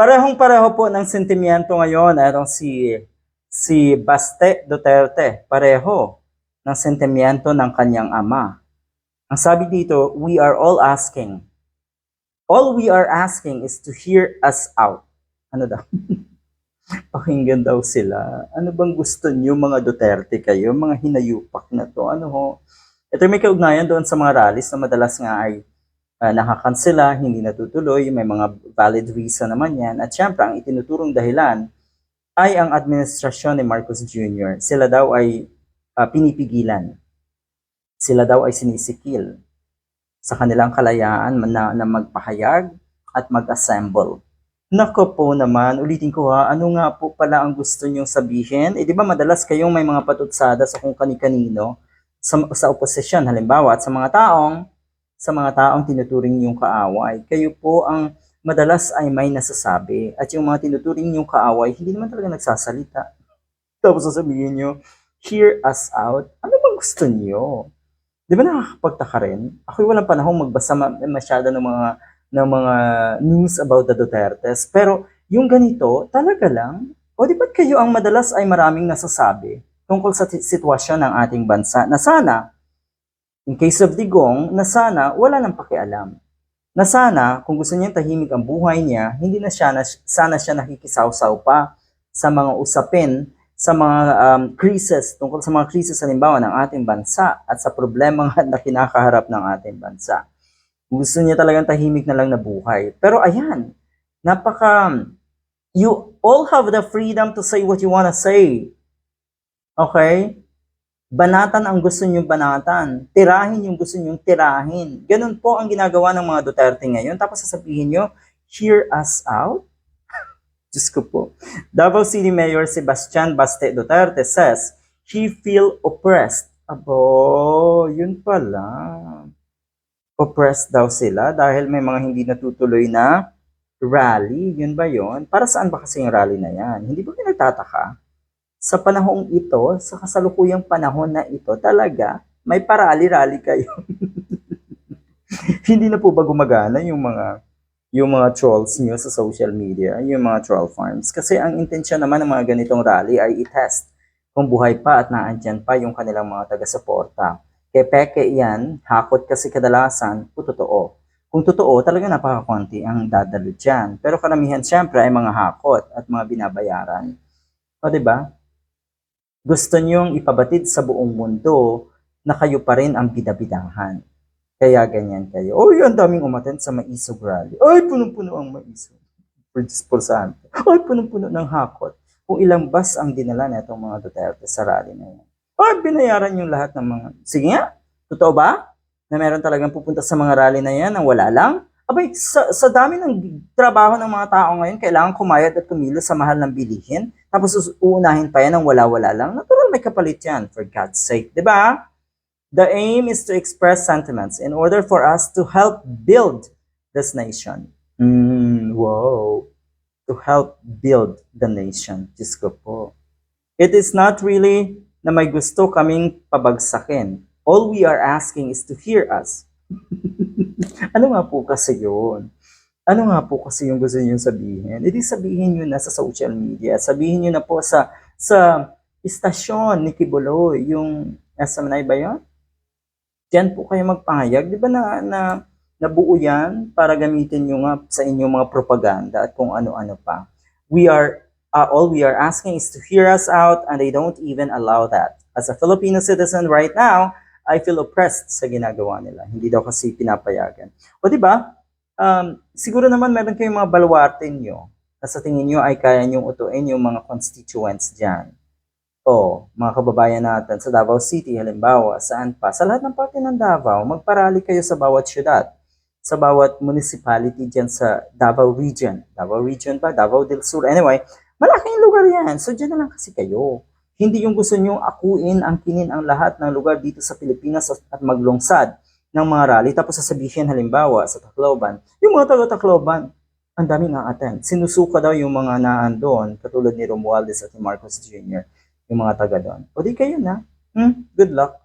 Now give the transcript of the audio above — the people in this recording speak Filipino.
Parehong-pareho po ng sentimiento ngayon. Erong si si Baste Duterte, pareho ng sentimiento ng kanyang ama. Ang sabi dito, we are all asking. All we are asking is to hear us out. Ano daw? Pakinggan daw sila. Ano bang gusto niyo mga Duterte kayo? Mga hinayupak na to. Ano ho? Ito may kaugnayan doon sa mga rallies na madalas nga ay uh, nakakansela, hindi natutuloy, may mga valid reason naman yan. At syempre, ang itinuturong dahilan ay ang administrasyon ni Marcos Jr. Sila daw ay ah, pinipigilan. Sila daw ay sinisikil sa kanilang kalayaan na, na magpahayag at mag-assemble. Nako po naman, ulitin ko ha, ano nga po pala ang gusto nyong sabihin? Eh di ba madalas kayong may mga patutsada sa kung kani-kanino sa, sa oposisyon halimbawa at sa mga taong sa mga taong tinuturing niyong kaaway. Kayo po ang madalas ay may nasasabi at yung mga tinuturing niyong kaaway hindi naman talaga nagsasalita. Tapos sasabihin niyo, hear us out. Ano bang gusto niyo? Di ba nakakapagtaka rin? Ako'y walang panahong magbasa ma- masyado ng mga ng mga news about the Dutertes. Pero yung ganito, talaga lang, o di ba't kayo ang madalas ay maraming nasasabi tungkol sa sitwasyon ng ating bansa na sana, in case of Digong, na sana wala nang pakialam. Na sana, kung gusto niya tahimik ang buhay niya, hindi na siya, na, sana siya nakikisaw-saw pa sa mga usapin, sa mga um, krisis, tungkol sa mga krisis halimbawa ng ating bansa at sa problema na kinakaharap ng ating bansa. Gusto niya talagang tahimik na lang na buhay. Pero ayan, napaka, you all have the freedom to say what you wanna say. Okay? Banatan ang gusto niyong banatan. Tirahin yung gusto niyong tirahin. Ganun po ang ginagawa ng mga Duterte ngayon. Tapos sasabihin niyo, hear us out? Diyos ko po. Davao City Mayor Sebastian Baste Duterte says, he feel oppressed. Abo, yun pala. Oppressed daw sila dahil may mga hindi natutuloy na rally. Yun ba yun? Para saan ba kasi yung rally na yan? Hindi ba pinagtataka? Sa panahong ito, sa kasalukuyang panahon na ito, talaga, may parali-rally kayo. hindi na po ba gumagana yung mga yung mga trolls niyo sa social media, yung mga troll farms. Kasi ang intensyon naman ng mga ganitong rally ay i-test kung buhay pa at naandyan pa yung kanilang mga taga-suporta. Kaya peke yan, hakot kasi kadalasan, kung totoo. Kung totoo, talaga napakakunti ang dadalo dyan. Pero karamihan siyempre ay mga hakot at mga binabayaran. O, ba? Gusto niyong ipabatid sa buong mundo na kayo pa rin ang bidabidahan. Kaya ganyan kayo. Oh, yun, daming umaten sa Maisog Rally. Ay, punong-puno ang Maisog. For Diyos por santo. Ay, punong-puno ng hakot. Kung ilang bus ang dinala na itong mga Duterte sa rally na yan. Ay, binayaran yung lahat ng mga... Sige nga, totoo ba? Na meron talagang pupunta sa mga rally na yan nang wala lang? Abay, sa, sa dami ng trabaho ng mga tao ngayon, kailangan kumayad at kumilos sa mahal ng bilihin. Tapos uunahin pa yan ng wala-wala lang. Natural may kapalit yan, for God's sake. ba? The aim is to express sentiments in order for us to help build this nation. Mm, wow. To help build the nation. Diyos ko po. It is not really na may gusto kaming pabagsakin. All we are asking is to hear us. ano nga po kasi yun? Ano nga po kasi yung gusto niyo sabihin? Hindi sabihin niyo na sa social media. Sabihin niyo na po sa sa istasyon ni Kibuloy, yung nasa Manay ba yun? Diyan po kayo magpahayag. Di ba na, na nabuo yan para gamitin nyo nga sa inyong mga propaganda at kung ano-ano pa. We are, uh, all we are asking is to hear us out and they don't even allow that. As a Filipino citizen right now, I feel oppressed sa ginagawa nila. Hindi daw kasi pinapayagan. O di ba? Um, siguro naman meron kayong mga baluarte nyo na sa tingin nyo ay kaya nyong utuin yung mga constituents dyan. O, mga kababayan natin sa Davao City, halimbawa, saan pa? Sa lahat ng parte ng Davao, magparali kayo sa bawat syudad, sa bawat municipality dyan sa Davao Region. Davao Region ba? Davao del Sur. Anyway, malaking lugar yan. So, dyan na lang kasi kayo. Hindi yung gusto nyong akuin, angkinin ang lahat ng lugar dito sa Pilipinas at maglungsad ng mga rally. Tapos sasabihin halimbawa sa Tacloban, yung mga taga-Tacloban, ang daming nga-attend. Sinusuka daw yung mga naan doon, katulad ni Romualdez at ni Marcos Jr., yung mga taga doon. O di kayo na. Hmm? Good luck.